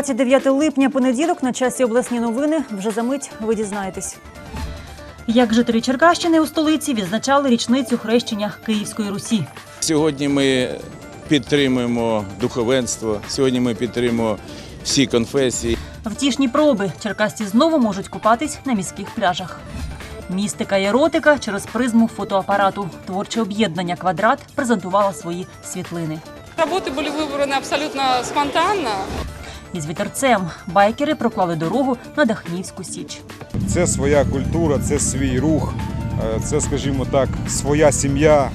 29 липня, понеділок, на часі обласні новини. Вже за мить ви дізнаєтесь. Як жителі Черкащини у столиці відзначали річницю хрещення Київської Русі. Сьогодні ми підтримуємо духовенство, сьогодні ми підтримуємо всі конфесії. Втішні проби черкасці знову можуть купатись на міських пляжах. Містика і еротика через призму фотоапарату. Творче об'єднання Квадрат презентувало свої світлини. Работы были выбраны абсолютно спонтанно. Із вітерцем байкери проклали дорогу на Дахнівську Січ. Це своя культура, це свій рух, е, це, скажімо так, своя сім'я.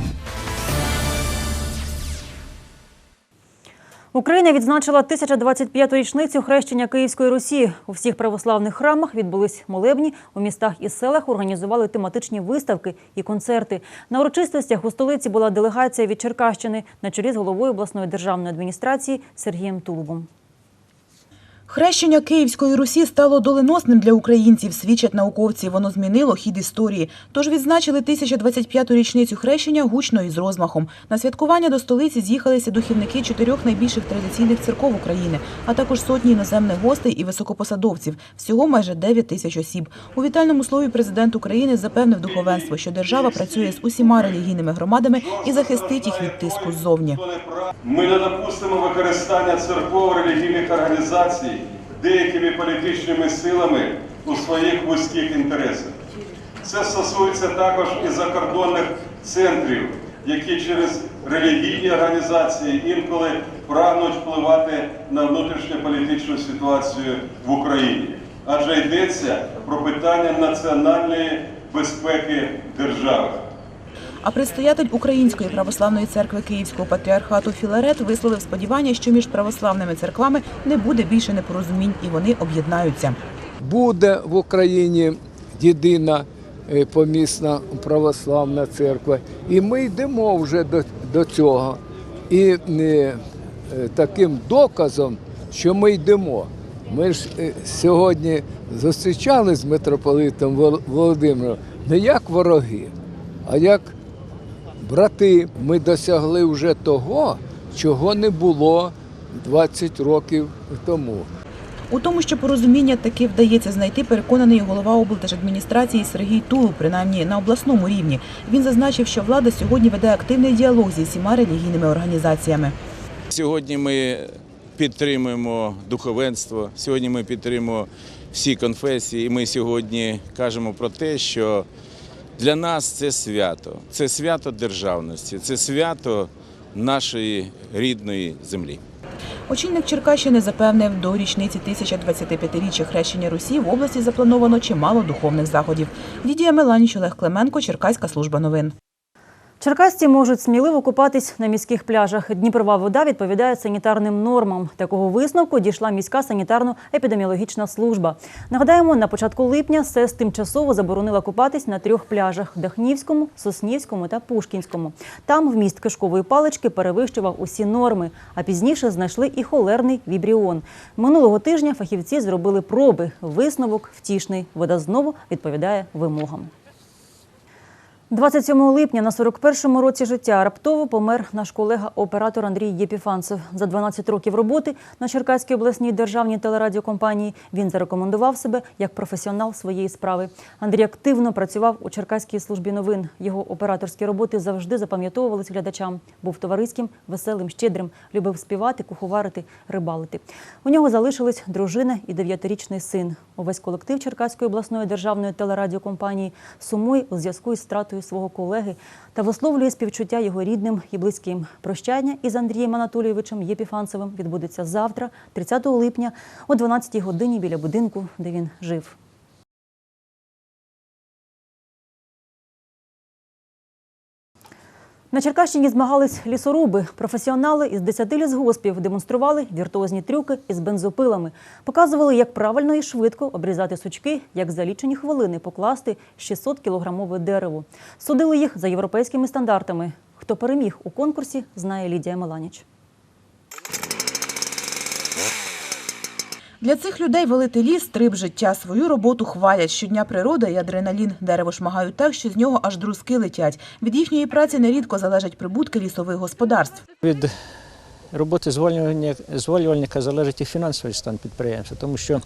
Україна відзначила 1025-ту річницю хрещення Київської Русі. У всіх православних храмах відбулись молебні. У містах і селах організували тематичні виставки і концерти. На урочистостях у столиці була делегація від Черкащини на чолі з головою обласної державної адміністрації Сергієм Тулубом. Хрещення Київської Русі стало доленосним для українців, свідчать науковці. Воно змінило хід історії. Тож відзначили 1025-ту річницю хрещення гучно і з розмахом. На святкування до столиці з'їхалися духівники чотирьох найбільших традиційних церков України, а також сотні іноземних гостей і високопосадовців. Всього майже 9 тисяч осіб. У вітальному слові президент України запевнив духовенство, що держава працює з усіма релігійними громадами і захистить їх від тиску ззовні. Ми не допустимо використання церковно-релігійних організацій деякими політичними силами у своїх вузьких інтересах. Це стосується також і закордонних центрів, які через релігійні організації інколи прагнуть впливати на внутрішньополітичну ситуацію в Україні. Адже йдеться про питання національної безпеки держави. А предстоятель Української православної церкви Київського патріархату Філарет висловив сподівання, що між православними церквами не буде більше непорозумінь і вони об'єднаються. буде в Україні єдина е, помісна православна церква. І ми йдемо вже до, до цього. І е, е, таким доказом, що ми йдемо. Ми ж е, сьогодні зустрічали з митрополитом Вол- Володимиром не як вороги, а як брати. Ми досягли вже того, чого не було 20 років тому. У тому, що порозуміння таки вдається знайти, переконаний голова облдержадміністрації Сергій Тулу, принаймні на обласному рівні. Він зазначив, що влада сьогодні веде активний діалог зі всіма релігійними організаціями. Сьогодні ми підтримуємо духовенство, сьогодні ми підтримуємо всі конфесії. І ми сьогодні кажемо про те, що для нас це свято, це свято державності, це свято нашої рідної землі. Очільник Черкащини запевнив, до річниці 1025-річчя хрещення Русі в області заплановано чимало духовних заходів. Лідія Меланіч, Олег Клименко, Черкаська служба новин. Черкасці можуть сміливо купатись на міських пляжах. Дніпрова вода відповідає санітарним нормам. Такого висновку дійшла міська санітарно-епідеміологічна служба. Нагадаємо, на початку липня СЕС тимчасово заборонила купатись на трьох пляжах – Дахнівському, Соснівському та Пушкінському. Там вміст кишкової палички перевищував усі норми, а пізніше знайшли і холерний вібріон. Минулого тижня фахівці зробили проби. Висновок втішний. Вода знову відповідає вимогам. 27 липня на 41-му році життя раптово помер наш колега-оператор Андрій Єпіфанцев. За 12 років роботи на Черкаській обласній державній телерадіокомпанії він зарекомендував себе як професіонал своєї справи. Андрій активно працював у Черкаській службі новин. Його операторські роботи завжди запам'ятовувались глядачам. Був товариським, веселим, щедрим, любив співати, куховарити, рибалити. У нього залишились дружина і дев'ятирічний син. Увесь колектив Черкаської обласної державної телерадіокомпанії сумує у зв'язку із стратою свого колеги та висловлює співчуття його рідним і близьким. Прощання із Андрієм Анатолійовичем Єпіфанцевим відбудеться завтра, 30 липня, о 12 годині біля будинку, де він жив. На Черкащині змагались лісоруби. Професіонали із 10 лісгоспів демонстрували віртуозні трюки із бензопилами. Показували, як правильно і швидко обрізати сучки, як за лічені хвилини покласти 600-кілограмове дерево. Судили їх за європейськими стандартами. Хто переміг у конкурсі, знає Лідія Меланіч. Для цих людей валити ліс – трип життя. Свою роботу хвалять. Щодня природа і адреналін. Дерево шмагають так, що з нього аж друзки летять. Від їхньої праці нерідко залежать прибутки лісових господарств. Від роботи зволювання, зволювальника залежить і фінансовий стан підприємства, тому що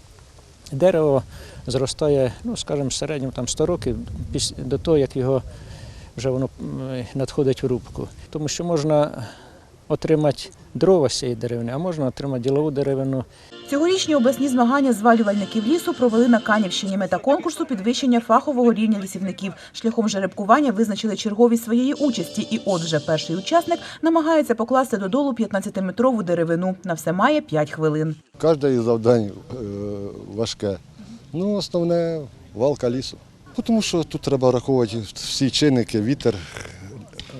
дерево зростає, ну, скажімо, в середньому там 100 років до того, як його вже воно надходить в рубку. Тому що можна отримати дрова з цієї деревини, а можна отримати ділову деревину Цьогорічні обласні змагання звалювальників лісу провели на Канівщині. Мета конкурсу підвищення фахового рівня лісівників. Шляхом жеребкування визначили черговість своєї участі. І от вже перший учасник намагається покласти додолу 15-метрову деревину. На все має 5 хвилин. Кожне із завдань е, важке. Ну, основне валка лісу. Ну, Тому що тут треба враховувати всі чинники, вітер,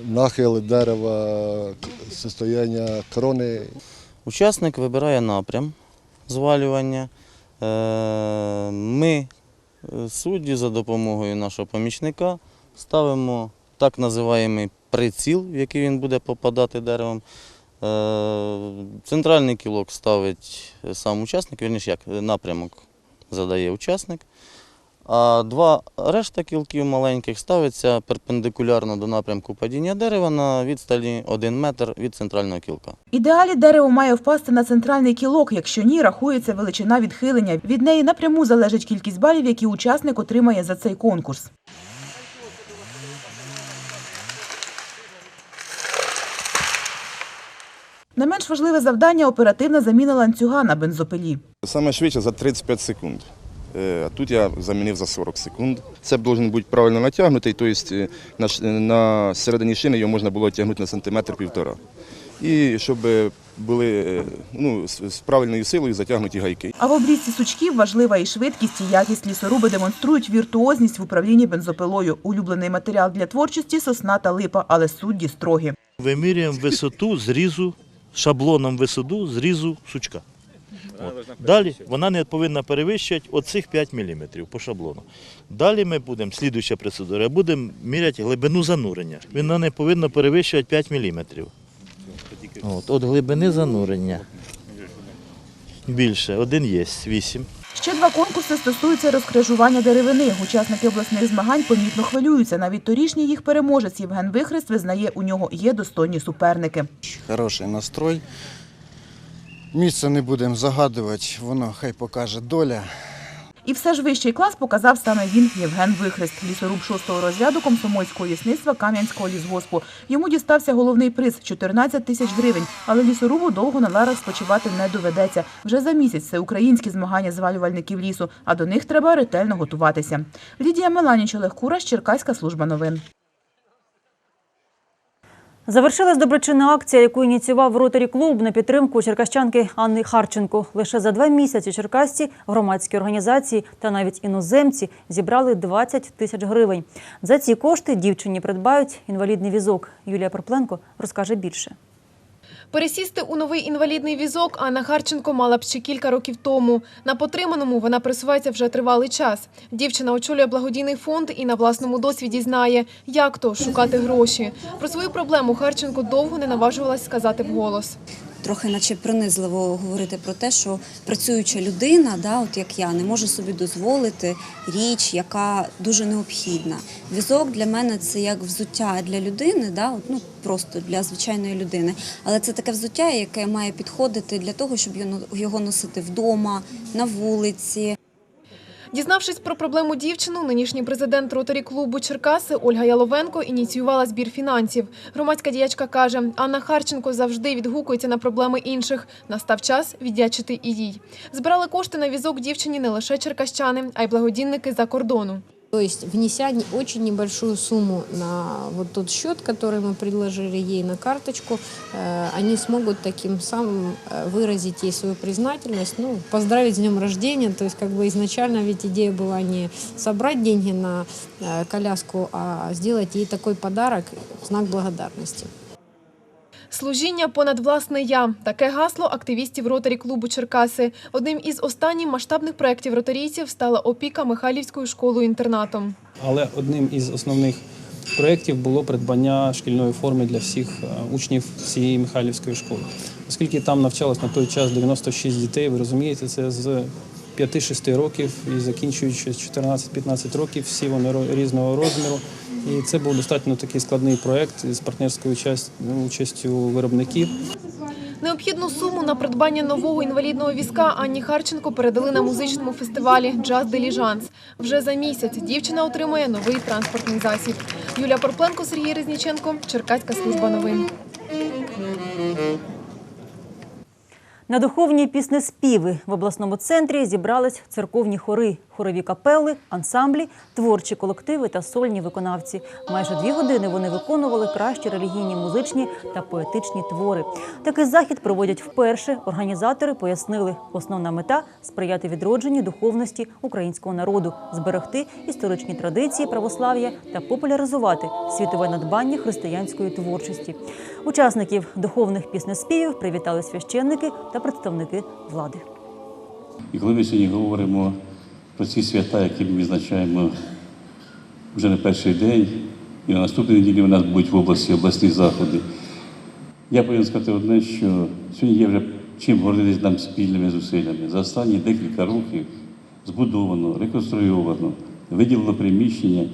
нахил дерева, состояння крони. Учасник вибирає напрям звалювання. Е, Ми, е, судді, за допомогою нашого помічника ставимо так називаємий приціл, в який він буде попадати деревом. Е, Центральний кілок ставить сам учасник, вірніше як напрямок задає учасник. А два решта кілків маленьких ставиться перпендикулярно до напрямку падіння дерева на відстані 1 метр від центрального кілка. Ідеалі дерево має впасти на центральний кілок. Якщо ні, рахується величина відхилення. Від неї напряму залежить кількість балів, які учасник отримає за цей конкурс. Не менш важливе завдання оперативна заміна ланцюга на бензопилі. Саме швидше за 35 секунд. Е, А тут я замінив за 40 секунд. Це повинен бути правильно натягнутий, тобто на, на середині шини його можна було тягнути на сантиметр півтора. І щоб е, були ну, з з правильною силою затягнуті гайки. А в обрізці сучків важлива і швидкість, і якість лісоруби демонструють віртуозність в управлінні бензопилою. Улюблений матеріал для творчості сосна та липа, але судді строгі. Вимірюємо висоту зрізу, шаблоном висоту зрізу сучка. От. Далі вона не повинна перевищувати оцих 5 мм по шаблону. Далі ми будемо, слідуюча процедура, будемо міряти глибину занурення. Вона не повинна перевищувати 5 мм. От, от глибини занурення. Більше, один є, 8. Ще два конкурси стосуються розкрижування деревини. Учасники обласних змагань помітно хвилюються. Навіть торішній їх переможець Євген Вихрест визнає, у нього є достойні суперники. Хороший настрой. Місце не будемо загадувати, воно хай покаже доля. І все ж вищий клас показав саме він, Євген Вихрест, лісоруб шостого розряду комсомольського лісництва Кам'янського лісгоспу. Йому дістався головний приз – 14 тисяч гривень. Але лісорубу довго на ларах спочивати не доведеться. Вже за місяць це українські змагання звалювальників лісу, а до них треба ретельно готуватися. Лідія Меланіч, Олег Кураш, Черкаська служба новин. Завершилась доброчинна акція, яку ініціював Ротарі клуб на підтримку черкащанки Анни Харченко. Лише за два місяці черкасці, громадські організації та навіть іноземці зібрали 20 тисяч гривень. За ці кошти дівчині придбають інвалідний візок. Юлія Пропленко розкаже більше. Пересісти у новий інвалідний візок Анна Харченко мала б ще кілька років тому. На потриманому вона пересувається вже тривалий час. Дівчина очолює благодійний фонд і на власному досвіді знає, як то шукати гроші. Про свою проблему Харченко довго не наважувалась сказати вголос. Трохи наче принизливо говорити про те, що працююча людина, да, от як я, не може собі дозволити річ, яка дуже необхідна. Візок для мене це як взуття для людини, да, от, ну, просто для звичайної людини. Але це таке взуття, яке має підходити для того, щоб його- носити вдома, на вулиці. Дізнавшись про проблему дівчину, нинішній президент роторі клубу Черкаси Ольга Яловенко ініціювала збір фінансів. Громадська діячка каже, Анна Харченко завжди відгукується на проблеми інших. Настав час віддячити і їй. Збирали кошти на візок дівчині не лише черкащани, а й благодійники за кордону. То есть, внеся не- очень небольшую сумму на вот тот счет, который мы предложили ей на карточку, э, они смогут таким самым э, выразить ей свою признательность, ну, поздравить с днем рождения. То есть, как бы изначально ведь идея была не собрать деньги на э, коляску, а сделать ей такой подарок в знак благодарности. Служіння понад власне я таке гасло активістів ротарі клубу Черкаси. Одним із останніх масштабних проєктів ротарійців стала опіка Михайлівською школою-інтернатом. Але одним із основних проєктів було придбання шкільної форми для всіх е, учнів всієї Михайлівської школи. Оскільки там навчалось на той час 96 дітей, ви розумієте, це з 5-6 років і закінчуючи 14-15 років, всі вони різного розміру. І це був достатньо такий складний проєкт з партнерською участю виробників. Необхідну суму на придбання нового інвалідного візка Анні Харченко передали на музичному фестивалі Джаз Деліжанс. Вже за місяць дівчина отримує новий транспортний засіб. Юлія Порпленко, Сергій Резніченко, Черкаська служба новин. На духовні піснеспіви в обласному центрі зібрались церковні хори, хорові капели, ансамблі, творчі колективи та сольні виконавці. Майже дві години вони виконували кращі релігійні, музичні та поетичні твори. Такий захід проводять вперше. Організатори пояснили, основна мета сприяти відродженню духовності українського народу, зберегти історичні традиції православ'я та популяризувати світове надбання християнської творчості. Учасників духовних піснеспівів привітали священники та представники влади. І коли ми сьогодні говоримо про ці свята, які ми відзначаємо вже не перший день, і на наступній неділі у нас будуть в області обласні заходи, я повинен сказати одне, що сьогодні є вже чим гордитись нам спільними зусиллями. За останні декілька років збудовано, реконструйовано, виділено приміщення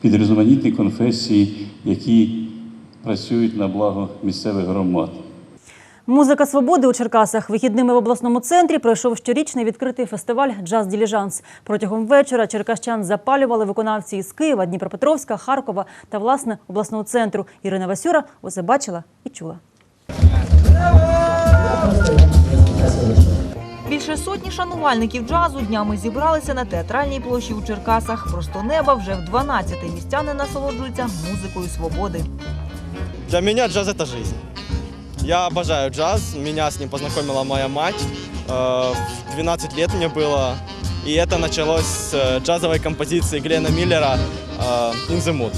під різноманітні конфесії, які працюють на благо місцевих громад. Музика свободи у Черкасах вихідними в обласному центрі пройшов щорічний відкритий фестиваль Джаз Діліжанс. Протягом вечора черкащан запалювали виконавці із Києва, Дніпропетровська, Харкова та власне обласного центру. Ірина Васюра усе бачила і чула. Більше сотні шанувальників джазу днями зібралися на театральній площі у Черкасах. Просто неба вже в 12-й містяни насолоджуються музикою свободи. Для меня джаз – это жизнь. Я обожаю джаз. Меня с ним познакомила моя мать. Э, в 12 лет мне было. И это началось с э, джазовой композиции Глена Миллера э, «In the Mood».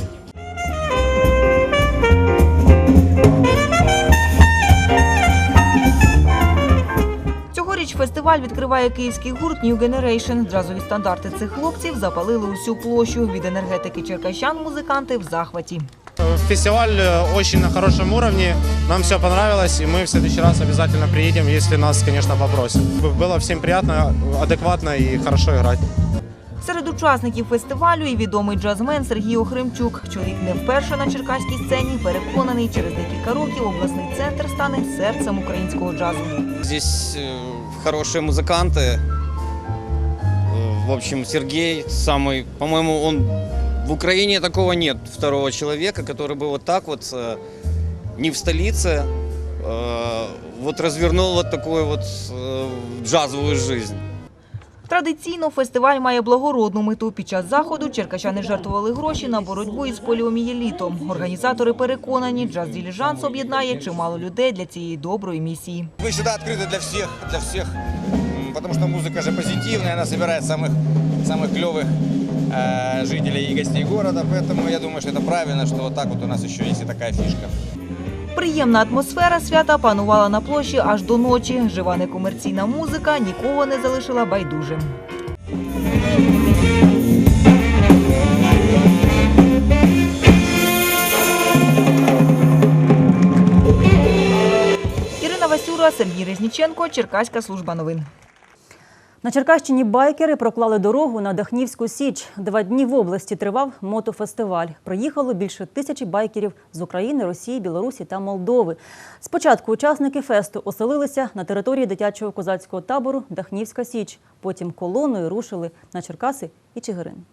Цьогоріч фестиваль відкриває київський гурт New Generation. Джазові стандарти цих хлопців запалили усю площу. Від енергетики черкащан музиканти в захваті. Фестиваль э, очень на хорошем уровне, нам все понравилось, и мы в следующий раз обязательно приедем, если нас, конечно, попросят. Было всем приятно, адекватно и хорошо играть. Серед учасників фестивалю і відомий джазмен Сергій Охримчук. Чоловік не вперше на черкаській сцені. Переконаний, через декілька років обласний центр стане серцем українського джазу. Здесь э, хорошие музыканты. Э, В общем, Сергей самый, по-моему, он в Украине такого нет второго человека, который бы вот так вот э, не в столице э, вот развернул вот такую вот э, джазовую жизнь. Традиційно фестиваль має благородну мету. Під час заходу черкащани жертвували гроші на боротьбу із поліомієлітом. Організатори переконані, джаз діліжанс об'єднає чимало людей для цієї доброї місії. Мы всегда открыты для всех, для всех, м, потому что музыка же позитивная, она собирает самых, самых клевых э, жителей и гостей города, поэтому я думаю, что это правильно, что вот так вот у нас еще есть и такая фишка. Приємна атмосфера свята панувала на площі аж до ночі. Жива некомерційна музика нікого не залишила байдужим. Ірина Васюра, Сергій Резніченко, Черкаська служба новин. На Черкащині байкери проклали дорогу на Дахнівську Січ. Два дні в області тривав мотофестиваль. Приїхало більше тисячі байкерів з України, Росії, Білорусі та Молдови. Спочатку учасники фесту оселилися на території дитячого козацького табору Дахнівська Січ. Потім колоною рушили на Черкаси і Чигирин.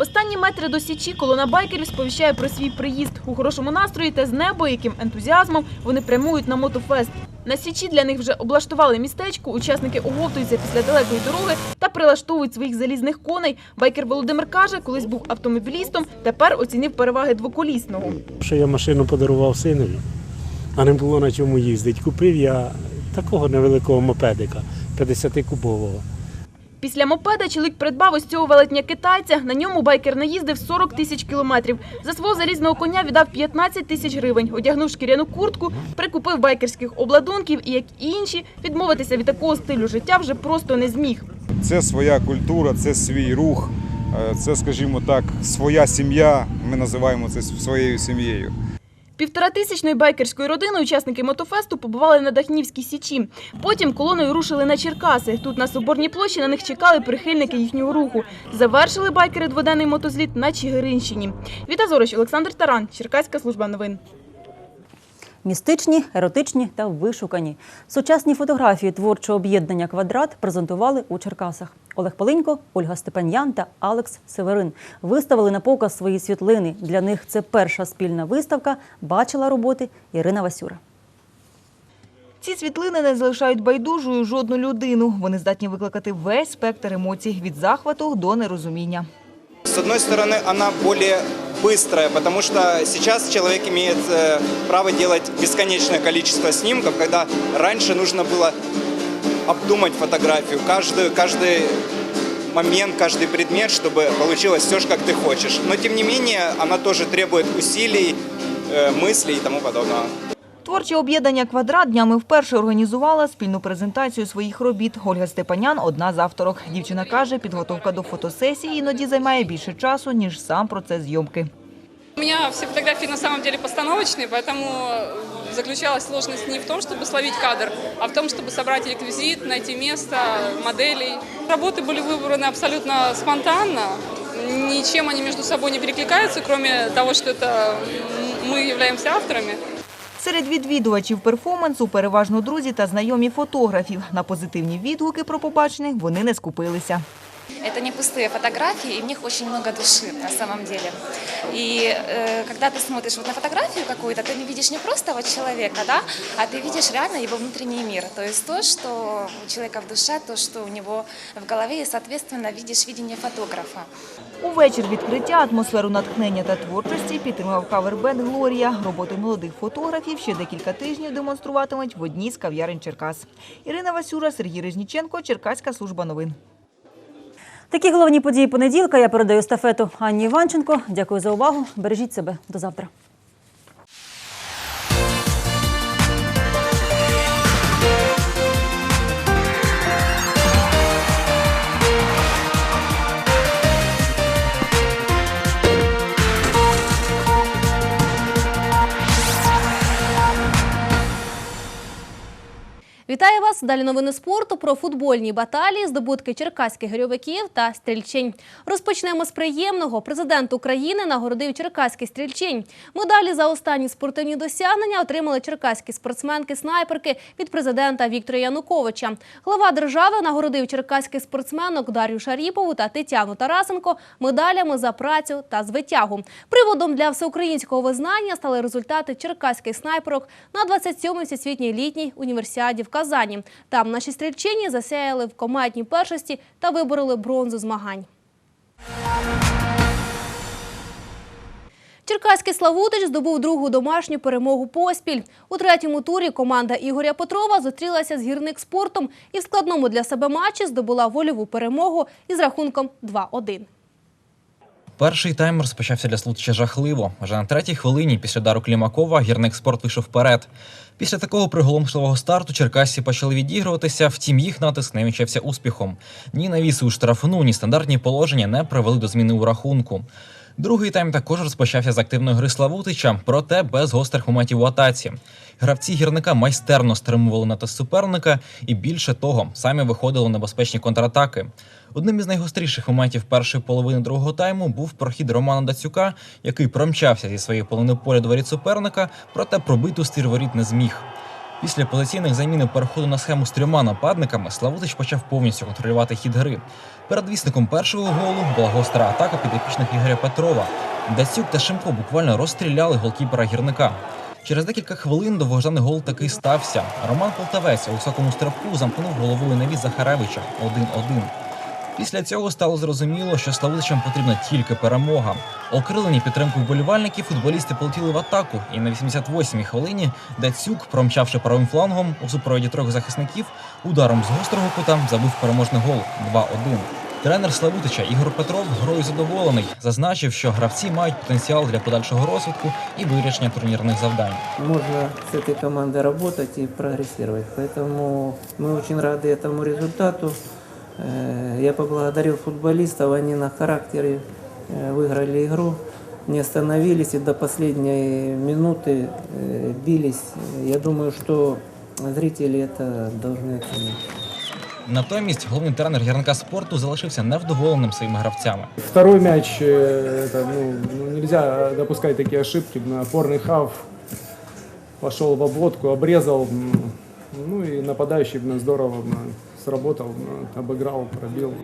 Останні метри до січі колона байкерів сповіщає про свій приїзд у хорошому настрої та з яким ентузіазмом вони прямують на мотофест. На січі для них вже облаштували містечко. Учасники оговтуються після далекої дороги та прилаштовують своїх залізних коней. Байкер Володимир каже, колись був автомобілістом, тепер оцінив переваги двоколісного. Що я машину подарував синові, а не було на чому їздити. Купив я такого невеликого мопедика 50-кубового. Після мопеда чоловік придбав ось цього велетня китайця. На ньому байкер наїздив 40 тисяч кілометрів. За свого залізного коня віддав 15 тисяч гривень. Одягнув шкіряну куртку, прикупив байкерських обладунків і, як і інші, відмовитися від такого стилю життя вже просто не зміг. Це своя культура, це свій рух, е, це, скажімо так, своя сім'я. Ми називаємо це своєю сім'єю. Півторатисячною байкерською родиною учасники мотофесту побували на Дахнівській січі. Потім колоною рушили на Черкаси. Тут на Соборній площі на них чекали прихильники їхнього руху. Завершили байкери дводенний мотозліт на Чигиринщині. Віта Зорич, Олександр Таран, Черкаська служба новин. Містичні, еротичні та вишукані. Сучасні фотографії творчого об'єднання «Квадрат» презентували у Черкасах. Олег Полинько, Ольга Степан'ян та Алекс Северин виставили на показ свої світлини. Для них це перша спільна виставка. Бачила роботи Ірина Васюра. Ці світлини не залишають байдужою жодну людину. Вони здатні викликати весь спектр емоцій від захвату до нерозуміння. С одной стороны, она более быстрая, потому что сейчас человек имеет э, право делать бесконечное количество снимков, когда раньше нужно было обдумать фотографию, каждый, каждый момент, каждый предмет, чтобы получилось все, как ты хочешь. Но тем не менее, она тоже требует усилий, э, мыслей и тому подобного. Творче об'єднання «Квадрат» днями вперше організувала спільну презентацію своїх робіт. Ольга Степанян – одна з авторок. Дівчина каже, підготовка до фотосесії іноді займає більше часу, ніж сам процес зйомки. У меня все фотографии на самом деле постановочные, поэтому заключалась сложность не в том, чтобы словить кадр, а в том, чтобы собрать реквизит, найти место, моделей. Работы были выбраны абсолютно спонтанно, ничем они между собой не перекликаются, кроме того, что это мы являемся авторами. Серед відвідувачів перформансу переважно друзі та знайомі фотографів. На позитивні відгуки про побачене вони не скупилися. Это не пустые фотографии, и в них очень много души на самом деле. И э, когда ты смотришь вот на фотографию какую-то, ты не видишь не просто вот человека, да, а ты видишь реально его внутренний мир. То есть то, что у человека в душе, то, что у него в голове, и, соответственно, видишь видение фотографа. У вечір відкриття атмосферу натхнення та творчості підтримав кавербенд «Глорія». Роботи молодих фотографів ще декілька тижнів демонструватимуть в одній з кав'ярень Черкас. Ірина Васюра, Сергій Резніченко, Черкаська служба новин. Такі головні події понеділка. Я передаю естафету Анні Іванченко. Дякую за увагу. Бережіть себе. До завтра. Вітаю вас! Далі новини спорту про футбольні баталії, здобутки черкаських гирьовиків та стрільчинь. Розпочнемо з приємного. Президент України нагородив черкаський стрільчинь. Медалі за останні спортивні досягнення отримали черкаські спортсменки-снайперки від президента Віктора Януковича. Глава держави нагородив черкаських спортсменок Дар'ю Шаріпову та Тетяну Тарасенко медалями за працю та звитягу. Приводом для всеукраїнського визнання стали результати черкаських снайперок на 27-й всесвітній літній універсіаді в Казані. Там наші стрільчині засяяли в командній першості та вибороли бронзу змагань. Черкаський Славутич здобув другу домашню перемогу поспіль. У третьому турі команда Ігоря Петрова зустрілася з гірник спортом і в складному для себе матчі здобула вольову перемогу із рахунком 2-1. Перший тайм розпочався для Слутича жахливо. Вже на третій хвилині після удару Клімакова гірник спорт вийшов вперед. Після такого приголомшливого старту черкасці почали відігруватися, втім їх натиск не вінчався успіхом. Ні навіси у штрафну, ні стандартні положення не привели до зміни у рахунку. Другий тайм також розпочався з активної гри Славутича, проте без гострих моментів у атаці. Гравці гірника майстерно стримували натиск суперника і більше того, самі виходили у небезпечні контратаки. Одним із найгостріших моментів першої половини другого тайму був прохід Романа Дацюка, який промчався зі своєї половини поля до воріт суперника, проте пробиту стір воріт не зміг. Після позиційних замін переходу на схему з трьома нападниками Славутич почав повністю контролювати хід гри. Передвісником першого голу була гостра атака підопічних Ігоря Петрова. Дацюк та Шимко буквально розстріляли голкіпера гірника. Через декілька хвилин довгожданий гол таки стався. Роман Полтавець у високому стрибку замкнув головою навіс Захаревича 1-1. Після цього стало зрозуміло, що славутичам потрібна тільки перемога. Окрилені підтримкою вболівальників, футболісти полетіли в атаку, і на 88-й хвилині Дацюк, промчавши правим флангом у супроводі трьох захисників, ударом з гострого кута забив переможний гол 2-1. Тренер Славутича Ігор Петров грою задоволений, зазначив, що гравці мають потенціал для подальшого розвитку і вирішення турнірних завдань. можно с этой командой работать и прогрессировать. Поэтому мы очень рады этому результату. Э, Я поблагодарил футболистов, они на характере э, выиграли игру. не остановились и до последней минуты э, бились. Я думаю, что зрители это должны оценить. Натомість головний тренер гірника спорту залишився невдоволеним своїми гравцями. Второй мяч, э, это, ну, ну, нельзя допускать такие ошибки. Опорный хав пошел в обводку, обрезал. м, Ну и нападающий м, здорово м, сработал, обыграл, пробил.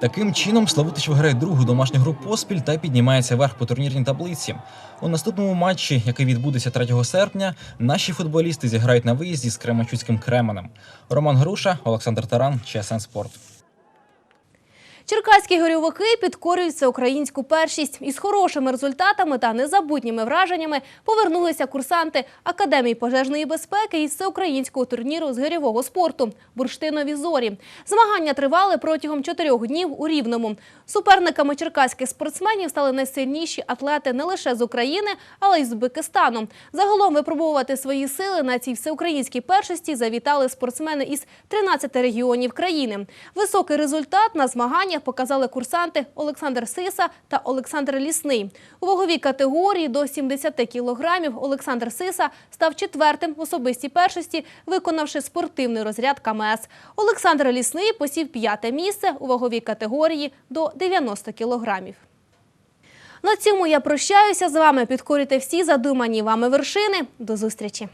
Таким чином Славутич виграє другу домашню гру поспіль та піднімається вверх по турнірній таблиці. У наступному матчі, який відбудеться 3 серпня, наші футболісти зіграють на виїзді з Кременчуцьким Кременем. Роман Груша, Олександр Таран, ЧСН Спорт. Черкаські горюваки підкорюють всеукраїнську першість. Із хорошими результатами та незабутніми враженнями повернулися курсанти Академії пожежної безпеки із всеукраїнського турніру з гирьового спорту Бурштинові зорі. Змагання тривали протягом чотирьох днів у Рівному. Суперниками черкаських спортсменів стали найсильніші атлети не лише з України, але й з Узбекистану. Загалом випробовувати свої сили на цій всеукраїнській першості завітали спортсмени із 13 регіонів країни. Високий результат на змаганнях показали курсанти Олександр Сиса та Олександр Лісний. У ваговій категорії до 70 кілограмів Олександр Сиса став четвертим в особистій першості, виконавши спортивний розряд КМС. Олександр Лісний посів п'яте місце у ваговій категорії до 90 кілограмів. На цьому я прощаюся з вами. Підкорюйте всі задумані вами вершини. До зустрічі!